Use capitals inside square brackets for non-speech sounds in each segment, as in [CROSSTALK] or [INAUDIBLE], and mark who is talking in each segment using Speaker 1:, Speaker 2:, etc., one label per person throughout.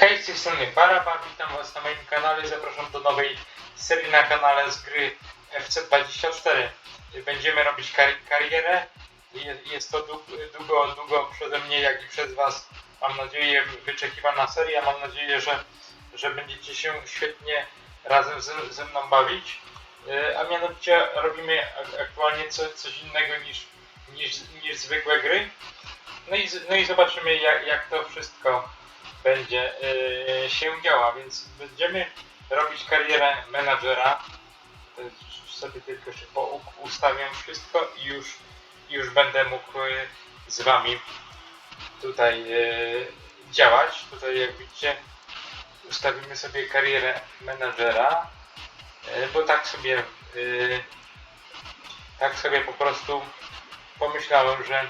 Speaker 1: Hej, z tej strony Baraba, witam was na moim kanale, zapraszam do nowej serii na kanale z gry FC24. Będziemy robić kar karierę, Je- jest to dłu- długo, długo przeze mnie, jak i przez was, mam nadzieję, wyczekiwana seria, mam nadzieję, że, że będziecie się świetnie razem ze, ze mną bawić. E, A mianowicie robimy ak- aktualnie co, coś innego niż, niż, niż zwykłe gry. No i, no i zobaczymy jak, jak to wszystko będzie yy, się działa, więc będziemy robić karierę menadżera. Sobie tylko u- ustawiam wszystko i już, już będę mógł yy, z wami tutaj yy, działać. Tutaj jak widzicie ustawimy sobie karierę menadżera, bo tak sobie tak sobie po prostu pomyślałem, że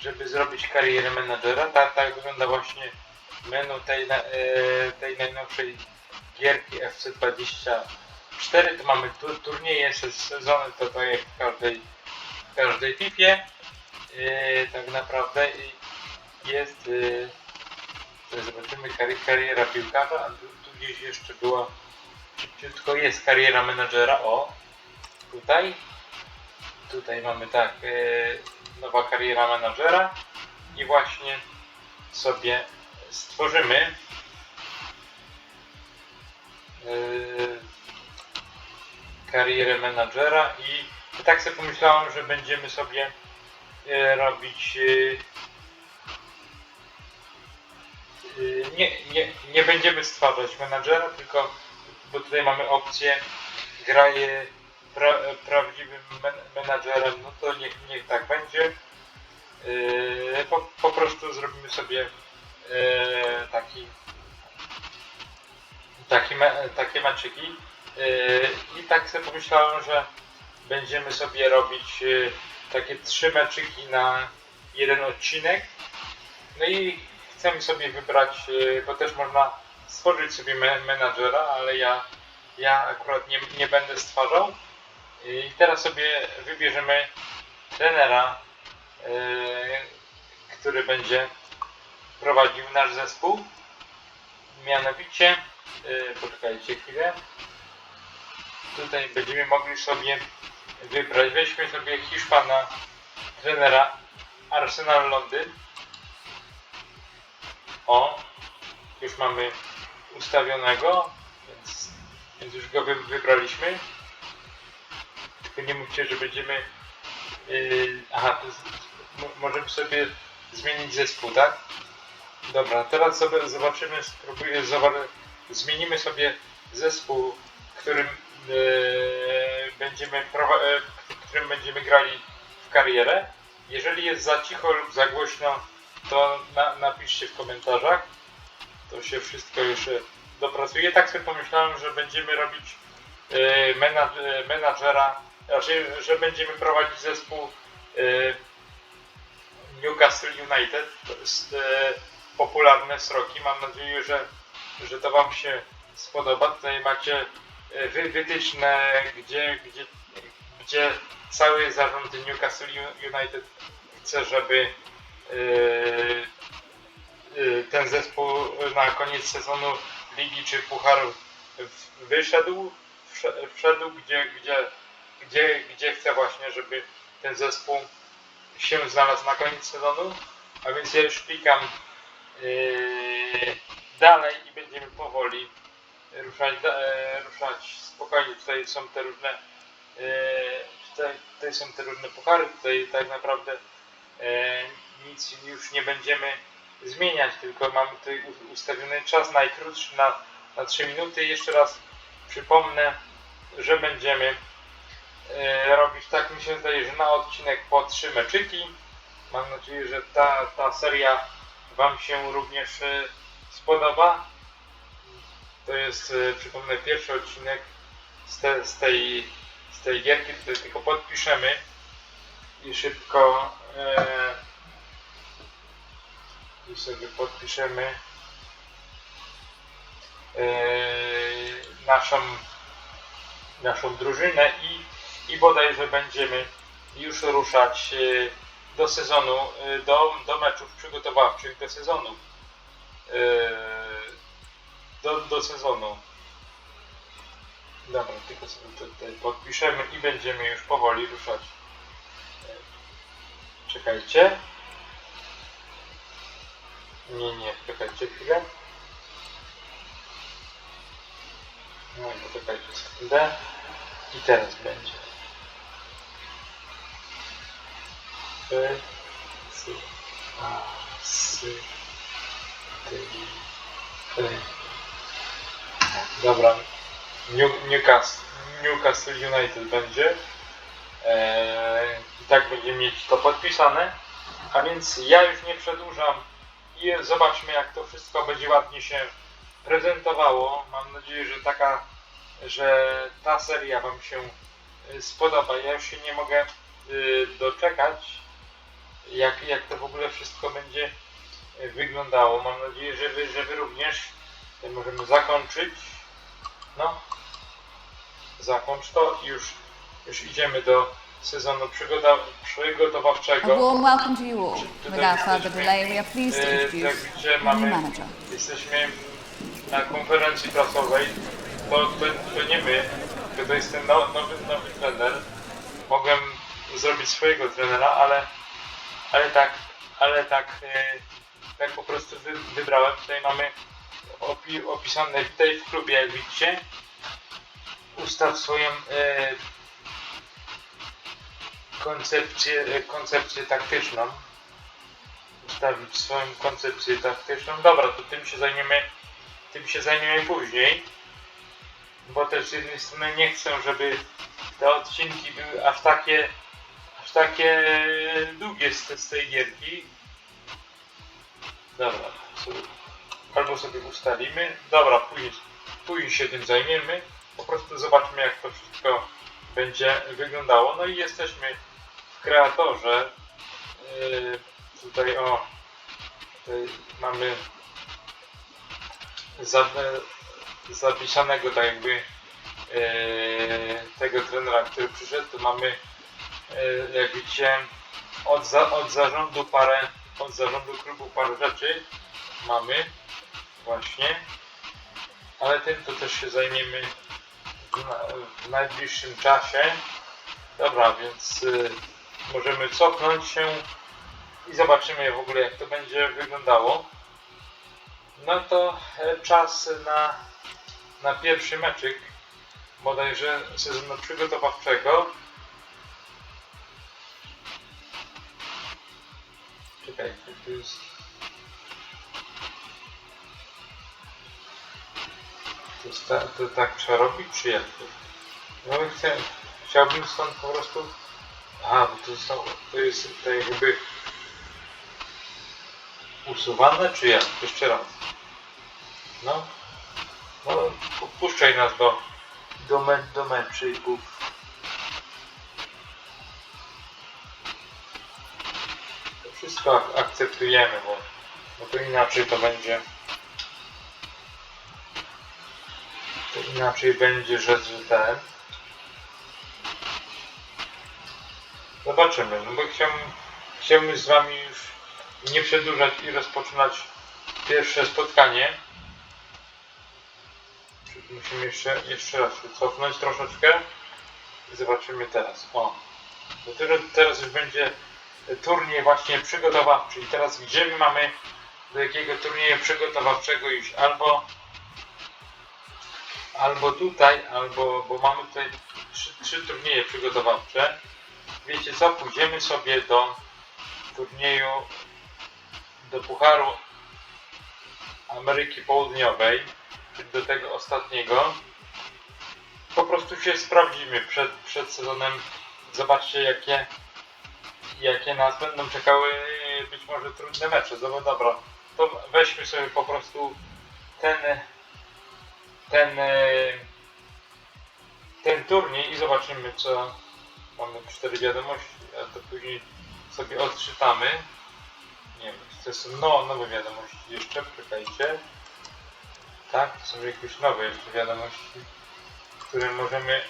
Speaker 1: żeby zrobić karierę menadżera, tak, tak wygląda właśnie menu tej, e, tej najnowszej gierki FC24. Tu mamy tu, turnieje, se- sezony, to tak w każdej, w każdej pipie. Tak naprawdę jest, e, to zobaczymy, kari, kariera piłkarza, a tu, tu gdzieś jeszcze była szybciutko, jest kariera menadżera, o, tutaj. Tutaj mamy tak, e, nowa kariera menadżera i właśnie sobie stworzymy yy, karierę menadżera i tak sobie pomyślałem, że będziemy sobie yy, robić yy, nie, nie, nie będziemy stwarzać menadżera, tylko bo tutaj mamy opcję graje pra, prawdziwym men, menadżerem, no to niech, niech tak będzie. Po, po prostu zrobimy sobie e, taki, taki me, takie meczyki. E, i tak sobie pomyślałem, że będziemy sobie robić e, takie trzy meczyki na jeden odcinek. No i chcemy sobie wybrać, bo też można stworzyć sobie me, menadżera, ale ja, ja akurat nie, nie będę stwarzał. I teraz sobie wybierzemy trenera, który będzie prowadził nasz zespół. Mianowicie, yy, poczekajcie chwilę. Tutaj będziemy mogli sobie wybrać. Weźmy sobie Hiszpana, trenera Arsenal Londyn. O, już mamy ustawionego, więc, więc już go wy, wybraliśmy. Tylko nie mówcie, że będziemy. Yy, aha, to możemy sobie zmienić zespół, tak? Dobra, teraz zobaczymy, spróbuję, zmienimy sobie zespół, którym e, będziemy e, którym będziemy grali w karierę. Jeżeli jest za cicho lub za głośno, to na, napiszcie w komentarzach. To się wszystko już e, dopracuje. Tak sobie pomyślałem, że będziemy robić e, menad, menadżera, raczej, że będziemy prowadzić zespół e, Newcastle United. To jest e, popularne sroki. Mam nadzieję, że, że to Wam się spodoba. Tutaj macie e, wy, wytyczne, gdzie, gdzie, gdzie cały zarząd Newcastle United chce, żeby e, e, ten zespół na koniec sezonu ligi czy pucharu wyszedł, wsze- wszedł, gdzie, gdzie, gdzie, gdzie chce właśnie, żeby ten zespół się znalazł na koniec sezonu. A więc ja już klikam dalej i będziemy powoli ruszać, e, ruszać spokojnie. Tutaj są te różne e, tutaj, tutaj są te różne puchary, tutaj tak naprawdę e, nic już nie będziemy zmieniać, tylko mamy tutaj ustawiony czas najkrótszy na, na 3 minuty. Jeszcze raz przypomnę, że będziemy robić tak mi się zdaje, że na odcinek po 3 meczyki. Mam nadzieję, że ta, ta seria Wam się również e, spodoba. To jest, e, przypomnę, pierwszy odcinek z, te, z, tej, z tej gierki. Tutaj tylko podpiszemy i szybko e, i sobie podpiszemy e, naszą, naszą drużynę i, i bodajże będziemy już ruszać e, do sezonu, e, do, do meczów przygotowawczych do sezonu. E, do, do sezonu. Dobra, tylko sobie tutaj podpiszemy i będziemy już powoli ruszać. Czekajcie. Nie, nie, czekajcie chwilę. No, poczekajcie sekundę. I teraz będzie. Ty, ty. Dobra. New, Newcastle, Newcastle United będzie. Eee, I tak będziemy mieć to podpisane. A więc ja już nie przedłużam i zobaczmy jak to wszystko będzie ładnie się prezentowało. Mam nadzieję, że taka, że ta seria Wam się y, spodoba. Ja już się nie mogę y, doczekać, jak, jak to w ogóle wszystko będzie y, wyglądało. Mam nadzieję, że Wy, że wy również Y, możemy zakończyć. No, zakończ to i już, już idziemy do sezonu przygoda,
Speaker 2: A
Speaker 1: przygotowawczego.
Speaker 2: warm welcome to you all. Without further delay, we are pleased to
Speaker 1: e,
Speaker 2: introduce the new
Speaker 1: mamy,
Speaker 2: manager.
Speaker 1: jesteśmy na konferencji prasowej. To, to, to nie my, tylko to jest ten no- nowy, nowy trener. Mogłem zrobić swojego trenera, ale, ale tak, ale tak, e, tak po prostu wy, wybrałem. Tutaj mamy opi, opisane witaj w klubie, jak widzicie. Ustaw swoją e, koncepcję, e, koncepcję taktyczną ustawić swoją koncepcję taktyczną. Dobra, to tym się zajmiemy, tym się zajmiemy później. Bo też z jednej strony nie chcę, żeby te odcinki były aż takie, takie długie z, z tej gierki. Dobra, sobie, albo sobie ustalimy. Dobra, później, później się tym zajmiemy. Po prostu zobaczmy jak to wszystko będzie wyglądało. No i jesteśmy w kreatorze. Yy, tutaj o tutaj mamy za, zapisanego tak jakby e, tego trenera, który przyszedł, tu mamy e, jak widzicie od, za, od zarządu parę od zarządu klubu parę rzeczy mamy właśnie ale tym to też się zajmiemy w, w najbliższym czasie dobra, więc y, możemy cofnąć się i zobaczymy w ogóle jak to będzie wyglądało. No to e, czas na, na pierwszy meczyk bodajże sezonu przygotowawczego. Czekaj, jest... To, jest ta, to tak trzeba robić, czy jak to? No i chcę, chciałbym stąd po prostu... Aha, bo to, zostało, to jest tak jakby usuwane, czy jak? Jeszcze raz. No. No, puszczaj nas do, do, me, do. Wszystko ak- akceptujemy, bo, bo to inaczej to będzie. To inaczej będzie, że, ten. Zobaczymy, no bo chciałbym, chciałbym z wami już nie przedłużać i rozpoczynać pierwsze spotkanie. Musimy jeszcze, jeszcze raz się cofnąć troszeczkę i zobaczymy teraz. O, dopiero teraz już będzie turniej właśnie przygotowawczy i teraz gdzie my mamy do jakiego turnieju przygotowawczego iść? Albo albo tutaj, albo, bo mamy tutaj trzy, trzy turnieje przygotowawcze. Wiecie co, pójdziemy sobie do turnieju do Pucharu Ameryki Południowej, czyli do tego ostatniego. Po prostu się sprawdzimy przed, przed sezonem. Zobaczcie jakie, jakie nas będą czekały być może trudne mecze. No dobra, to weźmy sobie po prostu ten ten ten turniej i zobaczymy co mamy cztery wiadomości, a to później sobie odczytamy. Nie wiem, to są no, nowe wiadomości jeszcze, czekajcie. Tak, to są jakieś nowe jeszcze wiadomości, które możemy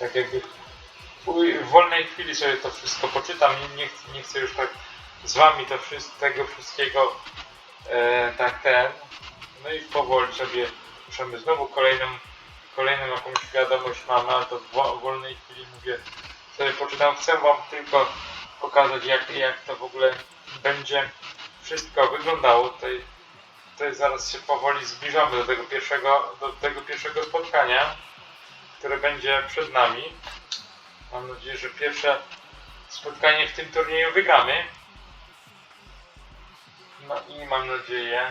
Speaker 1: tak jakby w wolnej chwili sobie to wszystko poczytam. Nie, nie, chcę, nie chcę już tak z wami to tego wszystkiego e, tak ten. No i powoli sobie ruszamy znowu kolejną, kolejną jakąś wiadomość mamy, ale to w wo- wolnej chwili mówię sobie poczytam. Chcę wam tylko pokazać jak, jak to w ogóle będzie wszystko wyglądało. Tutaj, tutaj zaraz się powoli zbliżamy do tego pierwszego, do tego pierwszego spotkania, które będzie przed nami. Mam nadzieję, że pierwsze spotkanie w tym turnieju wygramy. No i mam nadzieję,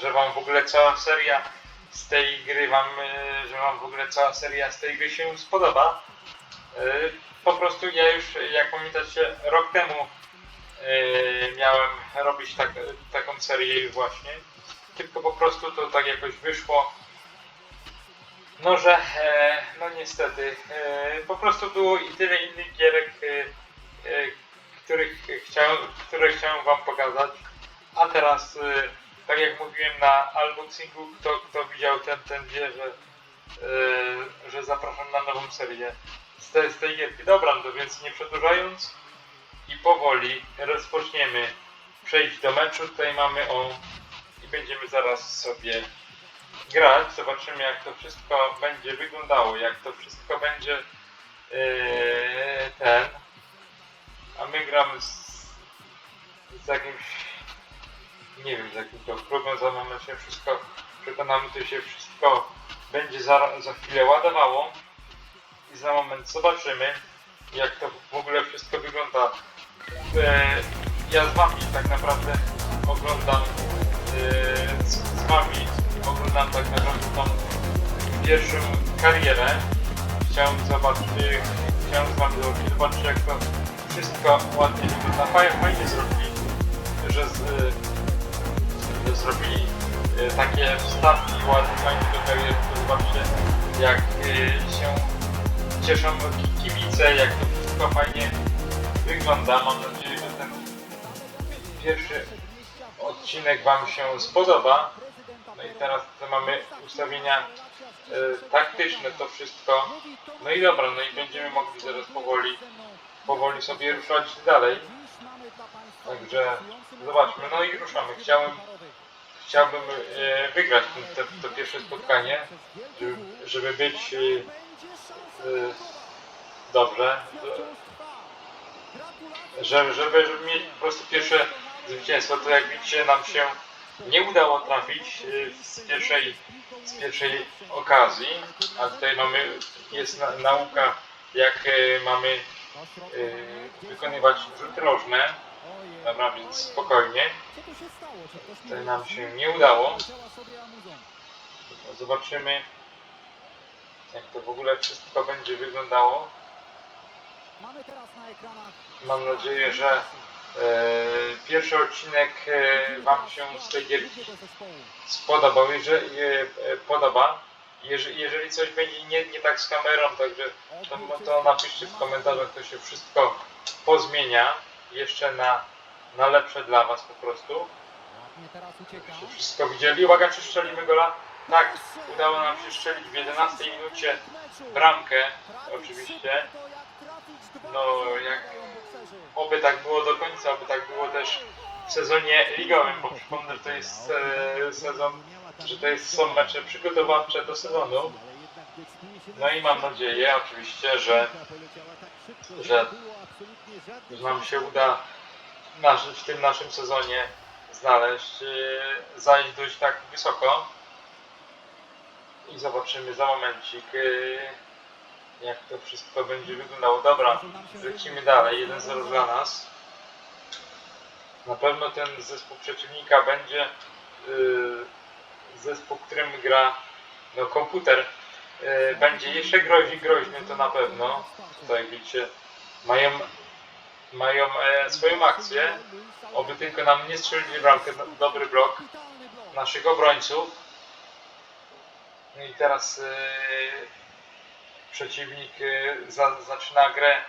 Speaker 1: że wam w ogóle cała seria z tej gry wam, e, że wam w ogóle cała seria z tej gry się spodoba. E, Po prostu ja już, jak pamiętacie, rok temu e, miałem robić tak, taką serię właśnie. Tylko po prostu to tak jakoś wyszło. No, że e, no niestety, e, po prostu było i tyle innych gierek, e, e, których chciałem, które chciałem wam pokazać. A teraz, y, tak jak mówiłem na unboxingu, kto, kto widział ten, ten wie, że, y, że zapraszam na nową serię z, te, z tej gierki. Dobra, no więc nie przedłużając i powoli rozpoczniemy przejść do meczu. Tutaj mamy o i będziemy zaraz sobie grać. Zobaczymy jak to wszystko będzie wyglądało, jak to wszystko będzie y, ten. A my gramy z, z jakimś nie wiem z jakim to za moment się wszystko przekonamy, to się wszystko będzie za, za chwilę ładowało i za moment zobaczymy jak to w ogóle wszystko wygląda. E, ja z wami tak naprawdę oglądam e, z, z wami oglądam tak naprawdę tą pierwszą karierę. Chciałem zobaczyć, chciałem z wami zobaczyć, jak to wszystko ładnie wygląda. Fajnie, zrobili, że z, że zrobili e, takie wstawki ładnie, fajnie wyglądają, to zobaczcie jak e, się cieszą ki- kibice, jak to wszystko fajnie wygląda. Mam nadzieję, że ten pierwszy odcinek Wam się spodoba. No i teraz mamy ustawienia e, taktyczne, to wszystko. No i dobra, no i będziemy mogli zaraz powoli, powoli sobie ruszać dalej. Także zobaczmy, no i ruszamy. Chciałem, chciałbym e, wygrać ten, te, to pierwsze spotkanie, żeby, żeby być e, e, dobrze, żeby, żeby, żeby mieć po prostu pierwsze zwycięstwo. To jak widzicie nam się nie udało trafić e, z pierwszej, z pierwszej okazji, a tutaj mamy, jest na, nauka jak e, mamy e, wykonywać rzuty rożne. Dobra, więc spokojnie. Tutaj nam się nie udało. Zobaczymy, jak to w ogóle wszystko będzie wyglądało. Mam nadzieję, że pierwszy odcinek e, Wam się z tej gierki spodobał. Jeżeli, e, e, podoba. Jeżeli, jeżeli coś będzie nie, nie tak z kamerą, także to, to napiszcie w komentarzach, to się wszystko pozmienia. Jeszcze na, na lepsze dla Was po prostu. Wszystko widzieli. Uwaga, czy strzelimy gola? Tak, udało nam się strzelić w 11 minucie bramkę, oczywiście. No, jak oby tak było do końca, oby tak było też w sezonie ligowym, bo przypomnę, że to jest e, sezon, że to jest, są mecze przygotowawcze do sezonu. No i mam nadzieję oczywiście, że, że, że nam się uda w tym naszym sezonie znaleźć, e, zajść dość tak wysoko. I zobaczymy za momencik, e, jak to wszystko będzie wyglądało. Dobra, lecimy dalej. 1-0 dla nas. Na pewno ten zespół przeciwnika będzie yy, zespół, którym gra no, komputer. Yy, będzie jeszcze groźny, groźny to na pewno. Tutaj widzicie, mają, mają e, swoją akcję. Oby tylko nam nie strzelili bramkę. No, Dobry blok naszych obrońców. No i teraz yy, przeciwnik za, zaczyna grę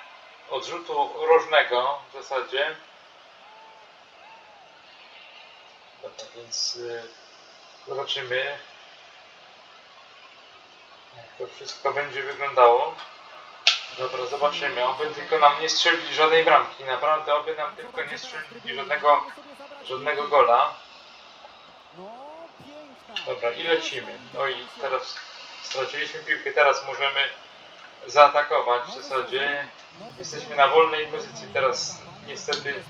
Speaker 1: od rzutu rożnego w zasadzie. Dobra, więc yy, zobaczymy jak to wszystko będzie wyglądało. Dobra, zobaczymy. Oby tylko nam nie strzelili żadnej bramki. Naprawdę, oby nam tylko nie strzelili żadnego, żadnego gola. Dobra, i lecimy. No i teraz straciliśmy piłkę, teraz możemy zaatakować w zasadzie. Jesteśmy na wolnej pozycji, teraz niestety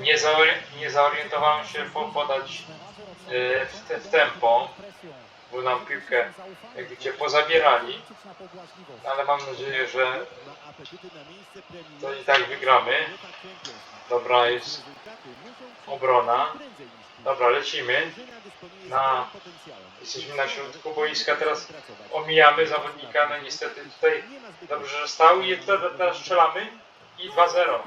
Speaker 1: nie, zaori- nie zaorientowałem się po podać e, w, te, w tempo, bo nam piłkę jak widzicie pozabierali, ale mam nadzieję, że to i tak wygramy. Dobra, jest obrona. Dobra, lecimy. Na, jesteśmy na środku boiska, teraz omijamy zawodnika, no niestety tutaj dobrze, że stał i teraz strzelamy i 2-0.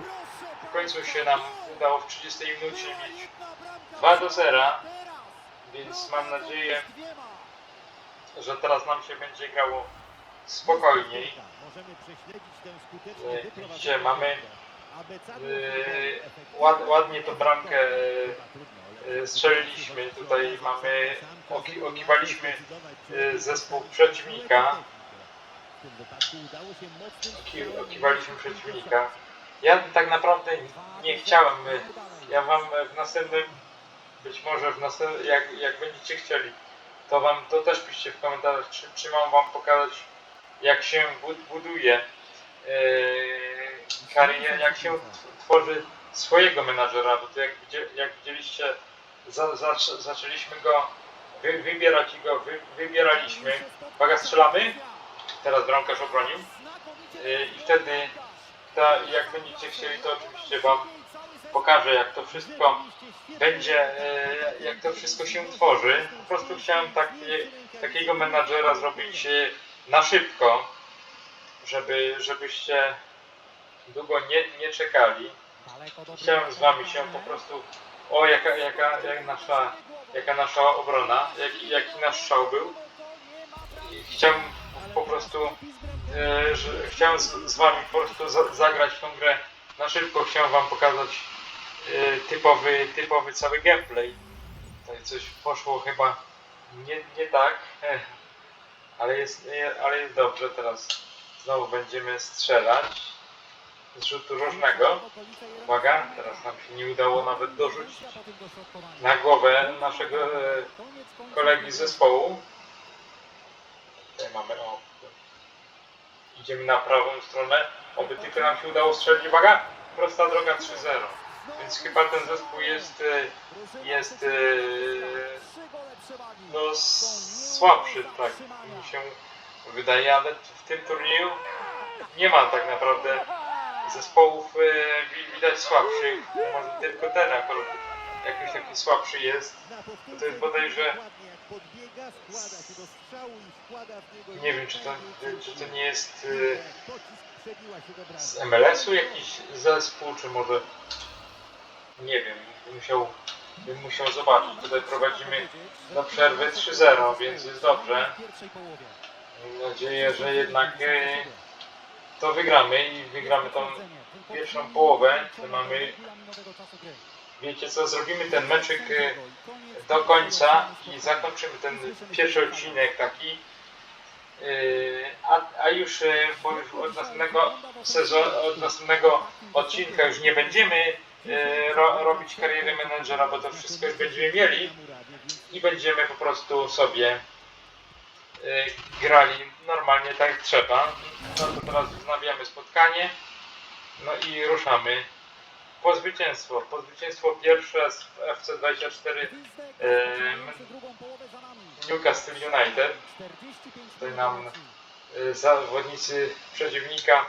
Speaker 1: W końcu się nam udało w 30 minucie mieć 2 do 0, więc mam nadzieję, że teraz nam się będzie grało spokojniej. E, Widzicie, mamy Yy, ład, ładnie tą bramkę yy, strzeliliśmy. Tutaj mamy, oki, okiwaliśmy yy, zespół przeciwnika. Oki, okiwaliśmy przeciwnika. Ja tak naprawdę nie chciałem. yy, Ja wam w następnym, być może w następnym, jak, jak będziecie chcieli, to wam to też piszcie w komentarzach, czy, czy mam wam pokazać, jak się bud- buduje yy, karierę, jak się tworzy swojego menadżera, bo to jak, jak widzieliście, za, za, zaczęliśmy go wy, wybierać i go wy, wybieraliśmy. Uwaga, strzelamy. Teraz bramkarz obronił. Yy, I wtedy, ta, jak będziecie chcieli, to oczywiście Wam pokażę, jak to wszystko będzie, yy, jak to wszystko się tworzy. Po prostu chciałem takie, takiego menadżera zrobić yy, na szybko, żeby, żebyście długo nie, nie czekali. Chciałem z Wami się po prostu, o jaka, jaka, jak nasza, jaka nasza obrona, jaki, jaki nasz szał był. I chciałem po prostu, e, że chciałem z, z Wami po prostu za, zagrać tą grę na szybko. Chciałem Wam pokazać e, typowy, typowy cały gameplay. Tutaj coś poszło chyba nie, nie tak, eh, [LAUGHS] ale jest, ale jest dobrze. Teraz znowu będziemy strzelać z rzutu różnego. Uwaga, teraz nam się nie udało nawet dorzucić na głowę naszego e, kolegi z zespołu. Tutaj mamy, o, idziemy na prawą stronę, oby tylko nam się udało strzelić. Uwaga, prosta droga 3-0. Więc chyba ten zespół jest, e, jest e, no, słabszy, tak mi się wydaje, ale w tym turnieju nie ma tak naprawdę zespołów e, wi- widać słabszych. Może tylko ten akurat jakiś taki słabszy jest. To jest bodajże nie wiem czy to, czy to nie jest e, z MLS-u jakiś zespół, czy może nie wiem, musiał, bym musiał zobaczyć. Tutaj prowadzimy do przerwy 3-0, więc jest dobrze. Mam nadzieję, że jednak e, to wygramy i wygramy tą pierwszą połowę. To mamy, wiecie co, zrobimy ten meczyk e, do końca i zakończymy ten pierwszy odcinek taki. Yy, A, a już, e, już od następnego sezonu, od następnego odcinka już nie będziemy e, ro, robić kariery menedżera, bo to wszystko już będziemy mieli i będziemy po prostu sobie e, grali normalnie tak jak trzeba. No to teraz wznawiamy spotkanie. No i ruszamy po zwycięstwo. Po zwycięstwo pierwsze z FC24 Newcastle United. Tutaj nam e, zawodnicy przeciwnika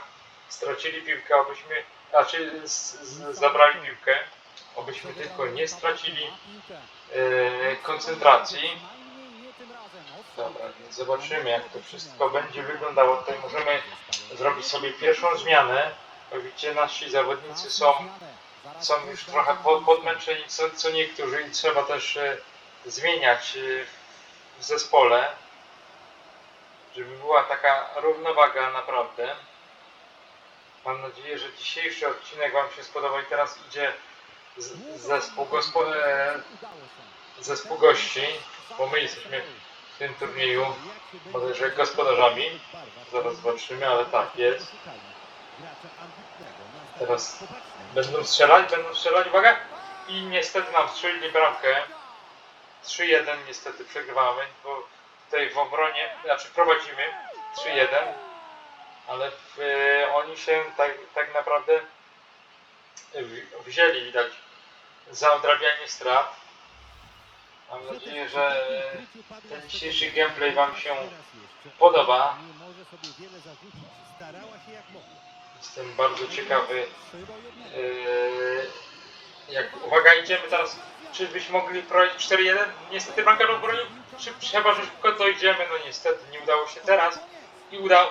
Speaker 1: stracili piłkę, abyśmy, znaczy z, z, zabrali piłkę, abyśmy tylko nie stracili e, koncentracji. Dobra, więc zobaczymy jak to wszystko będzie wyglądało. Tutaj możemy zrobić sobie pierwszą zmianę. Widzicie, nasi zawodnicy są, są już trochę po- podmęczeni, co, co niektórzy i trzeba też e, zmieniać e, w zespole, żeby była taka równowaga naprawdę. Mam nadzieję, że dzisiejszy odcinek Wam się spodobał i teraz idzie zespół, gospo, e, zespół gości, bo my jesteśmy w tym turnieju bodajże gospodarzami. Zaraz zobaczymy, ale tak jest. Teraz będą strzelać, będą strzelać, uwaga! I niestety nam strzelili bramkę. 3-1 niestety przegrywamy, bo tutaj w obronie, znaczy prowadzimy 3-1, ale w, e, oni się tak, tak naprawdę wzięli widać za odrabianie strat. Mam nadzieję, że ten dzisiejszy gameplay Wam się podoba. Jestem bardzo ciekawy. Yy, jak, uwaga, idziemy teraz. Czy byśmy mogli prowadzić 4-1? Niestety bramkarz obronił. Czy chyba, że szybko dojdziemy? No niestety nie udało się teraz. I, udał,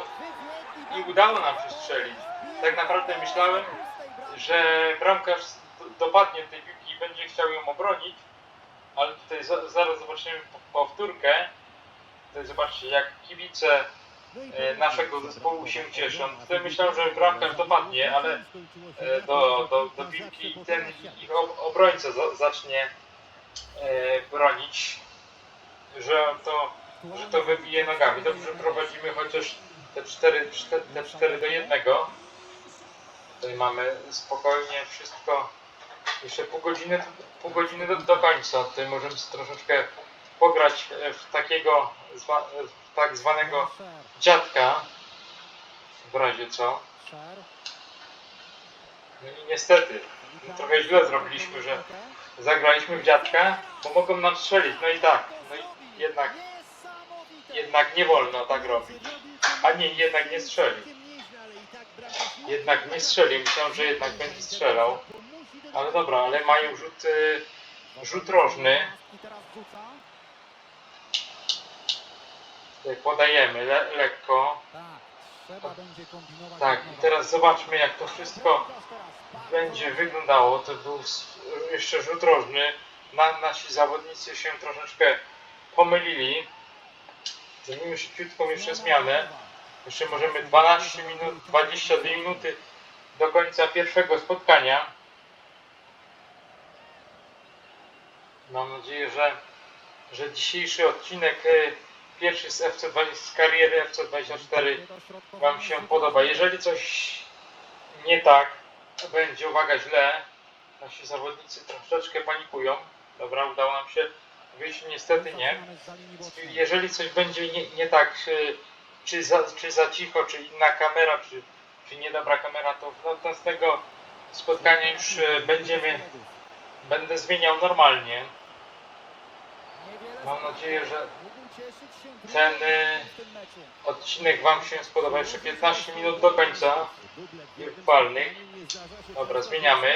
Speaker 1: I udało nam się strzelić. Tak naprawdę myślałem, że bramkarz do- dopadnie tej piłki i będzie chciał ją obronić. Ale tutaj za, zaraz zobaczymy po- powtórkę. Tutaj zobaczcie, jak kibice e, naszego zespołu się cieszą. Tutaj myślałem, że bramkarz dopadnie, ale e, do, do, do piłki ten ich ob- obrońca za, zacznie e, bronić, że to, że to wybije nogami. Dobrze prowadzimy chociaż te 4, te 4 do 1. Tutaj mamy spokojnie wszystko. Jeszcze pół godziny, pół godziny do, do końca. Tutaj możemy troszeczkę pograć e, w takiego zwa, w tak zwanego dziadka. W razie co. No i niestety, trochę źle zrobiliśmy, że zagraliśmy w dziadka, bo mogą nam strzelić. No i tak, no i jednak, jednak nie wolno tak robić. A nie, jednak nie strzelił. Jednak nie strzelił, myślałem, że jednak będzie strzelał. Ale dobra, ale mają rzut, y, rzut rożny. Tutaj podajemy le, lekko.
Speaker 3: Tak,
Speaker 1: i teraz zobaczmy jak to wszystko będzie wyglądało. To był jeszcze rzut rożny. Na, nasi zawodnicy się troszeczkę pomylili. Zrobimy szybciutką jeszcze zmianę. Jeszcze możemy 12 minut, 22 minuty do końca pierwszego spotkania. Mam nadzieję, że, że dzisiejszy odcinek, e, pierwszy z, FC20, z kariery FC24 Wam się podoba. Jeżeli coś nie tak będzie, uwaga, źle, nasi zawodnicy troszeczkę panikują. Dobra, udało nam się wyjść, niestety nie. Jeżeli coś będzie nie, nie tak, czy, czy, za, czy za cicho, czy inna kamera, czy, czy niedobra kamera, to w następnego spotkania już e, będziemy, będę zmieniał normalnie. Mam nadzieję, że ten odcinek Wam się spodoba. Jeszcze 15 minut do końca wirtualnych. Dobra, zmieniamy.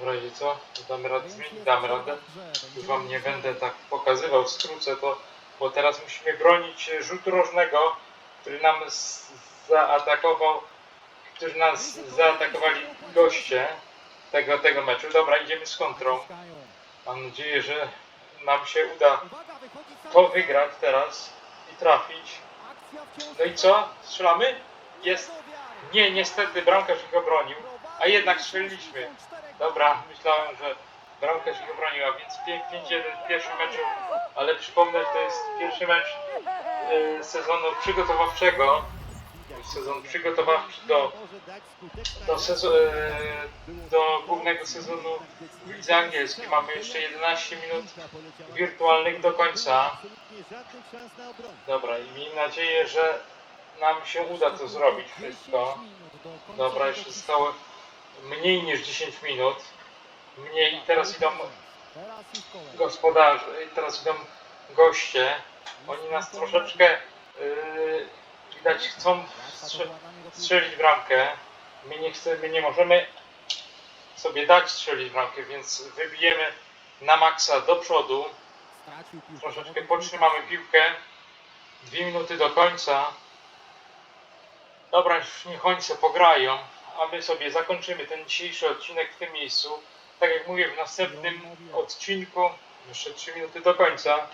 Speaker 1: W razie co? Damy radę zmienić? Damy radę. Już Wam nie będę tak pokazywał, skrócę to, bo teraz musimy bronić rzutu rożnego, który nam zaatakował, którzy nas zaatakowali goście tego, tego meczu. Dobra, idziemy z kontrą. Mam nadzieję, że nam się uda to wygrać teraz i trafić. No i co? Strzelamy? Jest. Nie, niestety bramkarz ich obronił, a jednak strzeliliśmy. Dobra, myślałem, że bramkarz ich obronił, a więc 5-1 w pierwszym meczu, ale przypomnę, że to jest pierwszy mecz y, sezonu przygotowawczego. Sezon przygotowawczy do, do, sezo- y, do głównego sezonu w angielskiej. Mamy jeszcze 11 minut wirtualnych do końca. Dobra, i miejmy nadzieję, że nam się uda to zrobić wszystko. Dobra, jeszcze zostało mniej niż 10 minut. Mniej teraz idą gospodarze, teraz idą goście. Oni nas troszeczkę yy, widać chcą strze- strzelić bramkę. My nie chcemy, my nie możemy sobie dać strzelić bramkę, więc wybijemy na maksa do przodu. Troszeczkę potrzymamy piłkę. Dwie minuty do końca. Dobra, już niech oni sobie pograją, a my sobie zakończymy ten dzisiejszy odcinek w tym miejscu. Tak jak mówię, w następnym odcinku, jeszcze 3 minuty do końca,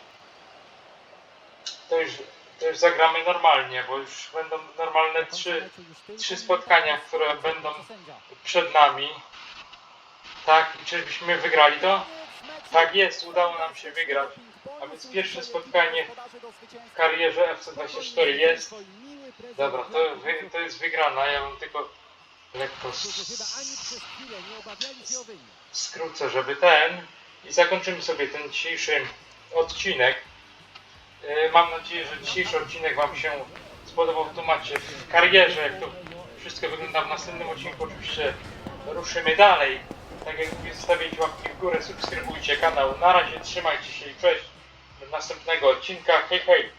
Speaker 1: to już, to już zagramy normalnie, bo już będą normalne trzy, trzy spotkania, które będą przed nami. Tak, i czyżbyśmy wygrali to? Tak jest, udało nam się wygrać. A więc pierwsze spotkanie w karierze FC24 jest. Dobra, to, to jest wygrana. Ja bym tylko lekko skrócę, żeby ten. i zakończymy sobie ten dzisiejszy odcinek. E, Mam nadzieję, że dzisiejszy odcinek Wam się spodobał. Tu macie w karierze, jak to wszystko wygląda w następnym odcinku. Oczywiście ruszymy dalej. Tak jak mówię, zostawiajcie łapki w górę, subskrybujcie kanał. Na razie trzymajcie się i cześć. Do następnego odcinka. Hej, hej!